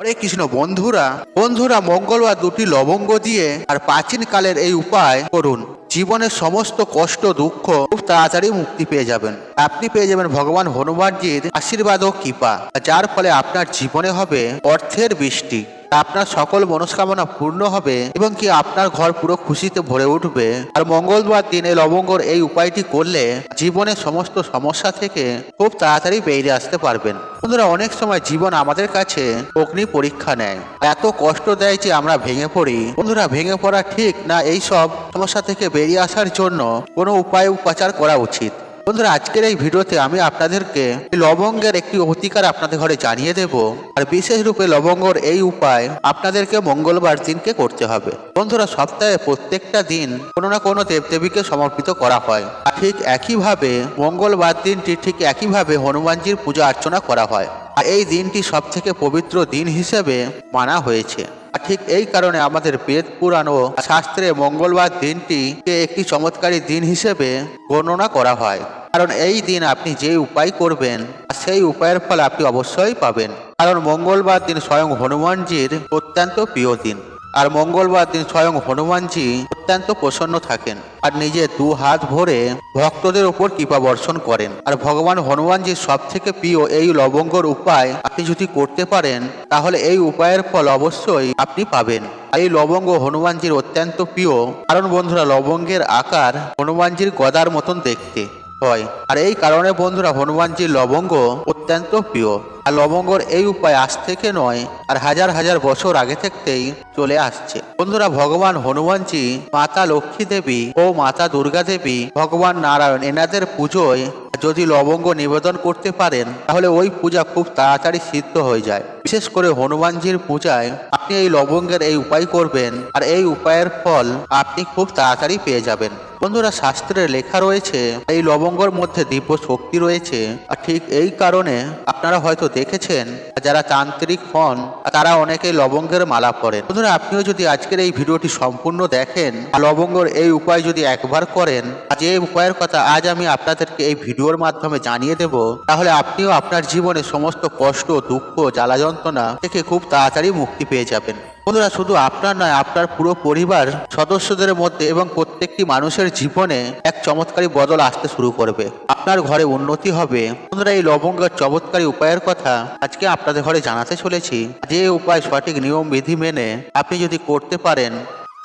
হরে কৃষ্ণ, বন্ধুরা বন্ধুরা, মঙ্গলবার দুটি লবঙ্গ দিয়ে আর প্রাচীন কালের এই উপায় করুন। জীবনের সমস্ত কষ্ট, দুঃখ খুব তাড়াতাড়ি মুক্তি পেয়ে যাবেন। আপনি পেয়ে যাবেন ভগবান হনুমানজির আশীর্বাদ ও কৃপা। যার ফলে আপনার জীবনে হবে অর্থের বৃষ্টি। আপনার সকল মনস্কামনা পূর্ণ হবে এবং কি আপনার ঘর পুরো খুশিতে ভরে উঠবে। আর মঙ্গলবার দিনে লবঙ্গর এই উপায়টি করলে জীবনের সমস্ত সমস্যা থেকে খুব তাড়াতাড়ি বেরিয়ে আসতে পারবেন। বন্ধুরা, অনেক সময় জীবন আমাদের কাছে অগ্নি পরীক্ষা নেয়। এত কষ্ট দেয় যে আমরা ভেঙে পড়ি। বন্ধুরা, ভেঙে পড়া ঠিক না এই সব সমস্যা থেকে বেরিয়ে আসার জন্য কোনো উপায় উপাচার করা উচিত। বন্ধুরা, আজকের এই ভিডিওতে আমি আপনাদেরকে লবঙ্গের একটি অধিকার আপনাদের ঘরে জানিয়ে দেব। আর বিশেষ রূপে লবঙ্গর এই উপায় আপনাদেরকে মঙ্গলবার দিনকে করতে হবে। বন্ধুরা, সপ্তাহে প্রত্যেকটা দিন কোনো না কোনো দেবদেবীকে সমর্পিত করা হয়। আর ঠিক একইভাবে মঙ্গলবার দিনটি ঠিক একইভাবে হনুমানজির পূজা অর্চনা করা হয়। আর এই দিনটি সব থেকে পবিত্র দিন হিসেবে মানা হয়েছে। ঠিক এই কারণে আমাদের বেদ, পুরাণ ও শাস্ত্রে মঙ্গলবার দিনটিকে একটি চমৎকারী দিন হিসেবে বর্ণনা করা হয়। কারণ এই দিন আপনি যে উপায় করবেন সেই উপায়ের ফল আপনি অবশ্যই পাবেন। কারণ মঙ্গলবার দিন স্বয়ং হনুমানজির অত্যন্ত প্রিয় দিন। আর মঙ্গলবার দিন স্বয়ং হনুমানজি অত্যন্ত প্রসন্ন থাকেন আর নিজে দু হাত ভরে ভক্তদের উপর কৃপা বর্ষণ করেন। আর ভগবান হনুমানজির সব থেকে প্রিয় এই লবঙ্গর উপায় আপনি যদি করতে পারেন, তাহলে এই উপায়ের ফল অবশ্যই আপনি পাবেন। এই লবঙ্গ হনুমানজির অত্যন্ত প্রিয়। কারণ বন্ধুরা, লবঙ্গের আকার হনুমানজির গদার মতন দেখতে। হয়। আর এই কারণে, বন্ধুরা, হনুমানজির লবঙ্গ অত্যন্ত প্রিয়। আর লবঙ্গর এই উপায় আজ থেকে নয়, আর হাজার হাজার বছর আগে থেকেই চলে আসছে। বন্ধুরা, ভগবান হনুমানজি, মাতা লক্ষ্মী দেবী ও মাতা দুর্গা দেবী, ভগবান নারায়ণ, এনাদের পুজোয় যদি লবঙ্গ নিবেদন করতে পারেন, তাহলে ওই পূজা খুব তাড়াতাড়ি সিদ্ধ হয়ে যায়। বিশেষ করে হনুমানজির পূজায় আপনি এই লবঙ্গের এই উপায় করবেন আর এই উপায়ের ফল আপনি খুব তাড়াতাড়ি পেয়ে যাবেন। বন্ধুরা, শাস্ত্রে লেখা রয়েছে, এই লবঙ্গর মধ্যে দিব্য শক্তি রয়েছে। আর ঠিক এই কারণে আপনারা হয়তো দেখেছেন, যারা তান্ত্রিক হন, তারা অনেকে লবঙ্গের মালা পরেন। বন্ধুরা, আপনিও যদি আজকের এই ভিডিওটি সম্পূর্ণ দেখেন লবঙ্গর এই উপায় যদি একবার করেন যে উপায়ের কথা আজ আমি আপনাদেরকে এই ভিডিওর মাধ্যমে জানিয়ে দেব, তাহলে আপনিও আপনার জীবনে সমস্ত কষ্ট, দুঃখ জ্বালা যন্ত্রণা থেকে খুব তাড়াতাড়ি মুক্তি পেয়ে যাবেন। বন্ধুরা, শুধু আপনার নয়, আপনার পুরো পরিবার, সদস্যদের মধ্যে এবং প্রত্যেকটি মানুষের জীবনে এক চমৎকারী বদল আসতে শুরু করবে। আপনার ঘরে উন্নতি হবে। বন্ধুরা, এই লবঙ্গের চমৎকারী উপায়ের কথা আজকে আপনাদের ঘরে জানাতে চলেছি। যে উপায় সঠিক নিয়ম, বিধি মেনে আপনি যদি করতে পারেন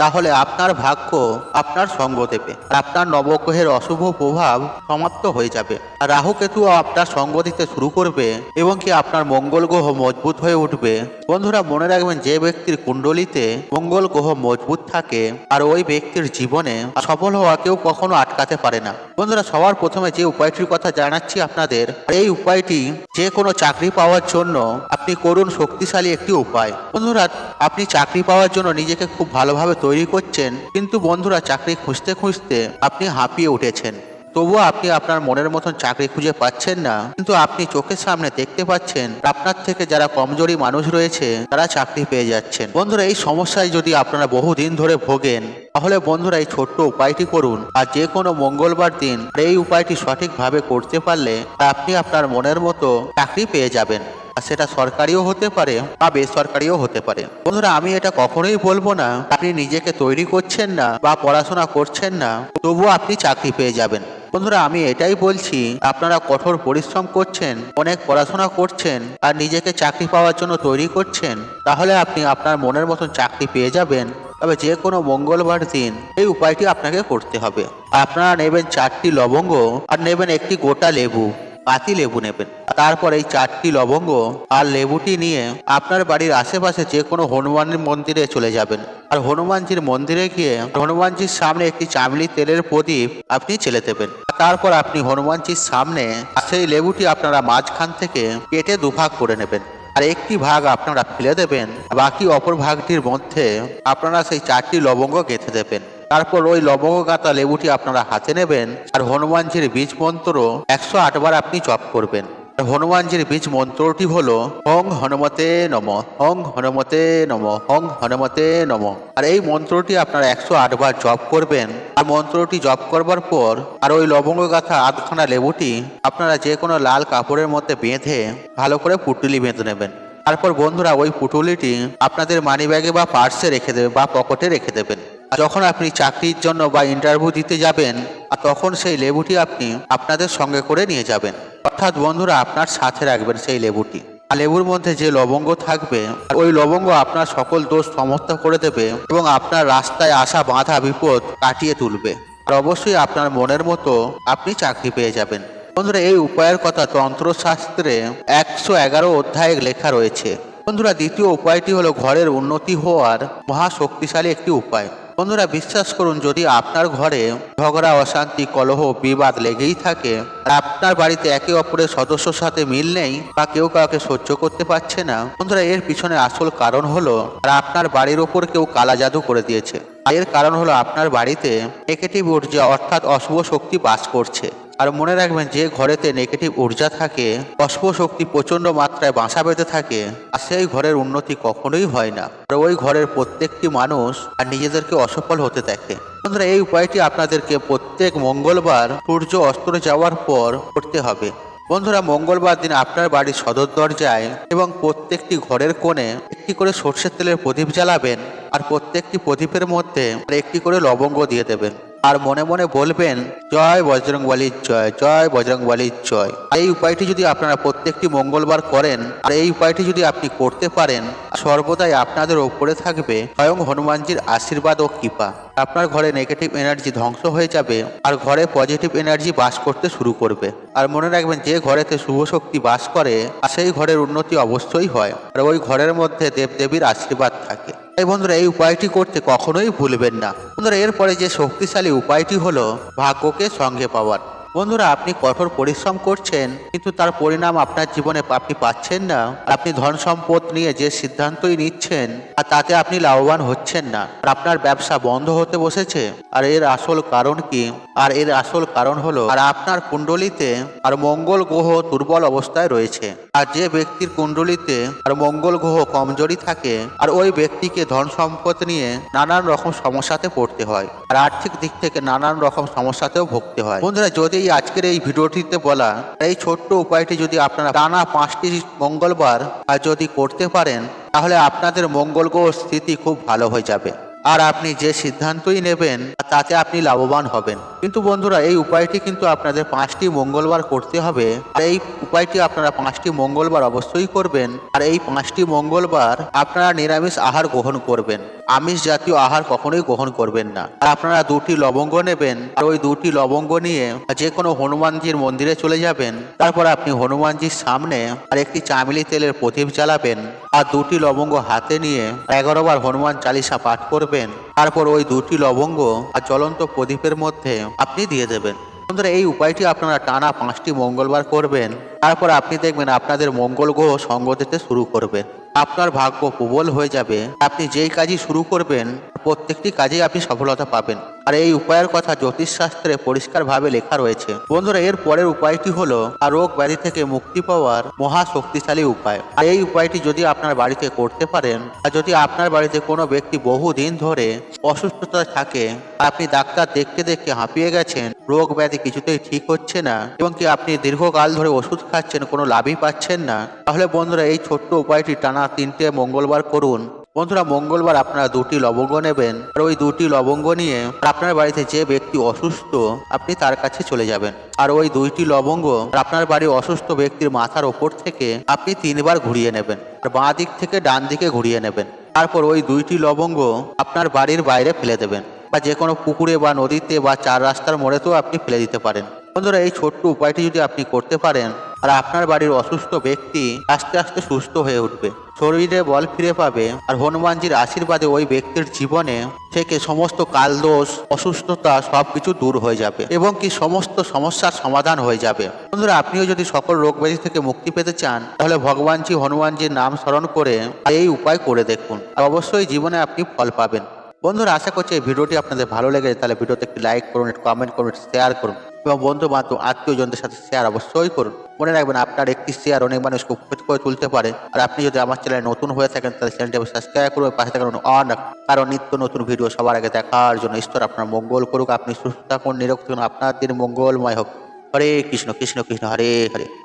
তাহলে আপনার ভাগ্য আপনার সঙ্গ দেবে। আপনার নবগ্রহের অশুভ প্রভাব সমাপ্ত হয়ে যাবে। রাহু কেতুও আপনার সঙ্গ দিতে শুরু করবে এবং কি আপনার মঙ্গল গ্রহ মজবুত হয়ে উঠবে। বন্ধুরা মনে রাখবেন যে ব্যক্তির কুণ্ডলিতে মঙ্গল গ্রহ মজবুত থাকে আর ওই ব্যক্তির জীবনে সফল হওয়া কেউ কখনো আটকাতে পারে না। বন্ধুরা, সবার প্রথমে যে উপায়টির কথা জানাচ্ছি আপনাদের, এই উপায়টি যে কোনো চাকরি পাওয়ার জন্য আপনি করুন শক্তিশালী একটি উপায়। বন্ধুরা, আপনি চাকরি পাওয়ার জন্য নিজেকে খুব ভালোভাবে তৈরি করছেন, কিন্তু বন্ধুরা, চাকরি খুঁজতে খুঁজতে আপনি হাঁপিয়ে উঠেছেন। তবুও আপনি আপনার মনের মতন চাকরি খুঁজে পাচ্ছেন না। কিন্তু আপনি চোখের সামনে দেখতে পাচ্ছেন, আপনার থেকে যারা কমজোরি মানুষ রয়েছে, তারা চাকরি পেয়ে যাচ্ছেন। বন্ধুরা, এই সমস্যায় যদি আপনারা বহুদিন ধরে ভোগেন, তাহলে বন্ধুরা এই ছোট্ট উপায়টি করুন। আর যে কোনো মঙ্গলবার দিন এই উপায়টি সঠিকভাবে করতে পারলে আপনি আপনার মনের মতো চাকরি পেয়ে যাবেন। আর সেটা সরকারিও হতে পারে বা বেসরকারিও হতে পারে। বন্ধুরা, আমি এটা কখনোই বলব না, আপনি নিজেকে তৈরি করছেন না বা পড়াশোনা করছেন না, তবুও আপনি চাকরি পেয়ে যাবেন। বন্ধুরা, আমি এটাই বলছি, আপনারা কঠোর পরিশ্রম করছেন, অনেক পড়াশোনা করছেন, আর নিজেকে চাকরি পাওয়ার জন্য তৈরি করছেন, তাহলে আপনি আপনার মনের মতন চাকরি পেয়ে যাবেন। তবে যে কোনো মঙ্গলবার দিন এই উপায়টি আপনাকে করতে হবে। আপনারা নেবেন চারটি লবঙ্গ আর নেবেন একটি গোটা লেবু। পাতি লেবু নেবেন। তারপর এই চারটি লবঙ্গ আর লেবুটি নিয়ে আপনার বাড়ির আশেপাশে যে কোনো হনুমানের মন্দিরে চলে যাবেন। আর হনুমানজির মন্দিরে গিয়ে হনুমানজির সামনে একটি চামলি তেলের প্রদীপ আপনি ছেলে দেবেন। তারপর আপনি হনুমানজির সামনে সেই লেবুটি আপনারা মাঝখান থেকে কেটে দুভাগ করে নেবেন। আর একটি ভাগ আপনারা ফেলে দেবেন, বাকি অপর ভাগটির মধ্যে আপনারা সেই চারটি লবঙ্গ গেঁথে দেবেন। তারপর ওই লবঙ্গ গাঁথা লেবুটি আপনারা হাতে নেবেন, আর হনুমানজির বীজ মন্ত্র একশো আটবার আপনি জপ করবেন। হনুমানজির বীজ মন্ত্রটি হল, হং হনুমতে নম, হং হনুমতে নম, হং হনুমতে নম। আর এই মন্ত্রটি আপনারা একশো আটবার জপ করবেন। আর মন্ত্রটি জপ করবার পর, আর ওই লবঙ্গ গাথা আধখানা লেবুটি আপনারা যে কোনো লাল কাপড়ের মধ্যে বেঁধে ভালো করে পুটুলি বেঁধে নেবেন। তারপর বন্ধুরা, ওই পুটুলিটি আপনাদের মানিব্যাগে বা পার্সে রেখে দেবে বা পকেটে রেখে দেবেন। যখন আপনি চাকরির জন্য বা ইন্টারভিউ দিতে যাবেন তখন সেই লেবুটি আপনি আপনাদের সঙ্গে করে নিয়ে যাবেন। অর্থাৎ বন্ধুরা, আপনার সাথে রাখবেন সেই লেবুটি। আর লেবুর মধ্যে যে লবঙ্গ থাকবে ওই লবঙ্গ আপনার সকল দোষ সমস্ত করে দেবে এবং আপনার রাস্তায় আসা বাধা বিপদ কাটিয়ে তুলবে। আর অবশ্যই আপনার মনের মতো আপনি চাকরি পেয়ে যাবেন। বন্ধুরা, এই উপায়ের কথা তন্ত্রশাস্ত্রে একশো এগারো অধ্যায়ে লেখা রয়েছে। বন্ধুরা, দ্বিতীয় উপায়টি হলো ঘরের উন্নতি হওয়ার মহা শক্তিশালী একটি উপায়। বন্ধুরা বিশ্বাস করুন, যদি আপনার ঘরে ঝগড়া, অশান্তি, কলহ, বিবাদ লেগেই থাকে আপনার বাড়িতে একে অপরের সদস্যর সাথে মিল নেই বা কেউ কাউকে সহ্য করতে পারছে না, বন্ধুরা এর পিছনে আসল কারণ হলো আপনার বাড়ির ওপর কেউ কালা জাদু করে দিয়েছে। এর কারণ হলো আপনার বাড়িতে নেগেটিভ ঊর্জা অর্থাৎ অশুভ শক্তি বাস করছে। আর মনে রাখবেন যে ঘরেতে নেগেটিভ ঊর্জা থাকে অশুভ শক্তি প্রচণ্ড মাত্রায় বাসা বেঁধে থাকে, আর সেই ঘরের উন্নতি কখনোই হয় না। আর ওই ঘরের প্রত্যেকটি মানুষ আর নিজেদেরকে অসফল হতে দেখে। বন্ধুরা, এই উপায়টি আপনাদেরকে প্রত্যেক মঙ্গলবার সূর্য অস্ত যাওয়ার পর করতে হবে। বন্ধুরা, মঙ্গলবার দিন আপনার বাড়ির সদর দরজায় এবং প্রত্যেকটি ঘরের কোণে একটি করে সর্ষের তেলের প্রদীপ জ্বালাবেন, আর প্রত্যেকটি প্রদীপের মধ্যে একটি করে লবঙ্গ দিয়ে দেবেন। আর মনে মনে বলবেন, জয় বজরং বলির জয় জয় বজরং বলির জয় এই উপায়টি যদি আপনারা প্রত্যেকটি মঙ্গলবার করেন, আর এই উপায়টি যদি আপনি করতে পারেন, সর্বদাই আপনাদের ওপরে থাকবে স্বয়ং হনুমানজির আশীর্বাদ ও কৃপা। আপনার ঘরে নেগেটিভ এনার্জি ধ্বংস হয়ে যাবে আর ঘরে পজিটিভ এনার্জি বাস করতে শুরু করবে। আর মনে রাখবেন যে ঘরেতে শুভ শক্তি বাস করে সেই ঘরের উন্নতি অবশ্যই হয়। আর ওই ঘরের মধ্যে দেবদেবীর আশীর্বাদ থাকে। তাই বন্ধুরা, এই উপায়টি করতে কখনোই ভুলবেন না। বন্ধুরা, এরপরে যে শক্তিশালী উপায়টি হলো ভাগ্যকে সঙ্গে পাওয়ার। বন্ধুরা, আপনি কঠোর পরিশ্রম করছেন, কিন্তু তার পরিণাম আপনার জীবনে আপনি পাচ্ছেন না। আপনি ধন সম্পদ নিয়ে যে সিদ্ধান্তই নিচ্ছেন, আর তাতে আপনি লাভবান হচ্ছেন না। আর আপনার ব্যবসা বন্ধ হতে বসেছে, আর এর আসল কারণ কি? আর এর আসল কারণ হলো, আর আপনার কুণ্ডলিতে আর মঙ্গল গ্রহ দুর্বল অবস্থায় রয়েছে। আর যে ব্যক্তির কুণ্ডলিতে আর মঙ্গল গ্রহ কমজোরি থাকে, আর ওই ব্যক্তিকে ধন সম্পদ নিয়ে নানান রকম সমস্যাতে পড়তে হয়, আর আর্থিক দিক থেকে নানান রকম সমস্যাতেও ভুগতে হয়। বন্ধুরা, যদি এই আজকের এই ভিডিওটিতে বলা, এই ছোট্ট উপায়টি যদি আপনারা টানা পাঁচটি মঙ্গলবার আর যদি করতে পারেন, তাহলে আপনাদের মঙ্গল গ্রহ স্থিতি খুব ভালো হয়ে যাবে। আর আপনি যে সিদ্ধান্তই নেবেন, তাতে আপনি লাভবান হবেন। কিন্তু বন্ধুরা, এই উপায়টি কিন্তু আপনাদের পাঁচটি মঙ্গলবার করতে হবে। আর এই উপায়টি আপনারা পাঁচটি মঙ্গলবার অবশ্যই করবেন। আর এই পাঁচটি মঙ্গলবার আপনারা নিরামিষ আহার গ্রহণ করবেন। আমিষ জাতীয় আহার কখনোই গ্রহণ করবেন না। আর আপনারা দুটি লবঙ্গ নেবেন, আর ওই দুটি লবঙ্গ নিয়ে যে কোনো হনুমানজির মন্দিরে চলে যাবেন। তারপর আপনি হনুমানজির সামনে আর একটি চামিলি তেলের প্রদীপ জ্বালাবেন, আর দুটি লবঙ্গ হাতে নিয়ে এগারো বার হনুমান চালিসা পাঠ করবেন। তারপর ওই দুটি লবঙ্গ আর জ্বলন্ত প্রদীপের মধ্যে আপনি দিয়ে দেবেন। বন্ধুরা এই উপায়টি আপনারা টানা পাঁচটি মঙ্গলবার করবেন। তারপর আপনি দেখবেন আপনাদের মঙ্গল গ্রহ সঙ্গ দিতে শুরু করবেন আপনার ভাগ্য প্রবল হয়ে যাবে। আপনি যেই কাজই শুরু করবেন, প্রত্যেকটি কাজেই আপনি সফলতা পাবেন। আর এই উপায়ের কথা জ্যোতিষশাস্ত্রে পরিষ্কারভাবে লেখা রয়েছে। বন্ধুরা, এর পরের উপায়টি হলো রোগ ব্যাধি থেকে মুক্তি পাওয়ার মহা শক্তিশালী উপায়। আর এই উপায়টি যদি আপনার বাড়িতে করতে পারেন, আর যদি আপনার বাড়িতে কোনো ব্যক্তি বহুদিন ধরে অসুস্থতা থাকে আপনি ডাক্তার দেখতে দেখতে হাঁপিয়ে গেছেন, রোগ ব্যাধি কিছুতেই ঠিক হচ্ছে না, এবং কি আপনি দীর্ঘকাল ধরে ওষুধ খাচ্ছেন, কোনো লাভই পাচ্ছেন না, তাহলে বন্ধুরা, এই ছোট্ট উপায়টি টানা তিনটে মঙ্গলবার করুন। বন্ধুরা, মঙ্গলবার আপনারা দুটি লবঙ্গ নেবেন। আর ওই দুটি লবঙ্গ নিয়ে আপনার বাড়িতে যে ব্যক্তি অসুস্থ, আপনি তার কাছে চলে যাবেন। আর ওই দুইটি লবঙ্গ আপনার বাড়ির অসুস্থ ব্যক্তির মাথার ওপর থেকে আপনি তিনবার ঘুরিয়ে নেবেন। আর বাঁ দিক থেকে ডান দিকে ঘুরিয়ে নেবেন। তারপর ওই দুইটি লবঙ্গ আপনার বাড়ির বাইরে ফেলে দেবেন। বা যে কোনো পুকুরে বা নদীতে বা চার রাস্তার মোড়েতেও আপনি ফেলে দিতে পারেন। বন্ধুরা, এই ছোট্ট উপায়টি যদি আপনি করতে পারেন আর আপনার বাড়ির অসুস্থ ব্যক্তি আস্তে আস্তে সুস্থ হয়ে উঠবে। শরীরে বল ফিরে পাবে আর হনুমানজির আশীর্বাদে ওই ব্যক্তির জীবনে থেকে সমস্ত কালদোষ, অসুস্থতা সবকিছু দূর হয়ে যাবে এবং কি সমস্ত সমস্যার সমাধান হয়ে যাবে। বন্ধুরা, আপনিও যদি সকল রোগ ব্যাধি থেকে মুক্তি পেতে চান, তাহলে ভগবানজি, হনুমানজির নাম স্মরণ করে এই উপায় করে দেখুন আর অবশ্যই জীবনে আপনি ফল পাবেন। বন্ধুরা, আশা করছি এই ভিডিওটি আপনাদের ভালো লেগেছে, তাহলে ভিডিওতে একটি লাইক করুন, একটু কমেন্ট করুন শেয়ার করুন। এবং বন্ধু বান্ধব আত্মীয়জনদের সাথে শেয়ার অবশ্যই করুন। মনে রাখবেন আপনার একটি শেয়ার অনেক মানুষকে উপকৃত করে তুলতে পারে। আর আপনি যদি আমার চ্যানেলে নতুন হয়ে থাকেন, তাহলে চ্যানেলটি সাবস্ক্রাইব করুন পাশে থাকুন অন কারণ নিত্য নতুন ভিডিও সবার আগে দেখার জন্য ঈশ্বর আপনার মঙ্গল করুক, আপনি সুস্থ থাকুন, নিরোগ থাকুন, আপনার দিন মঙ্গলময় হোক। হরে কৃষ্ণ কৃষ্ণ কৃষ্ণ, হরে হরে।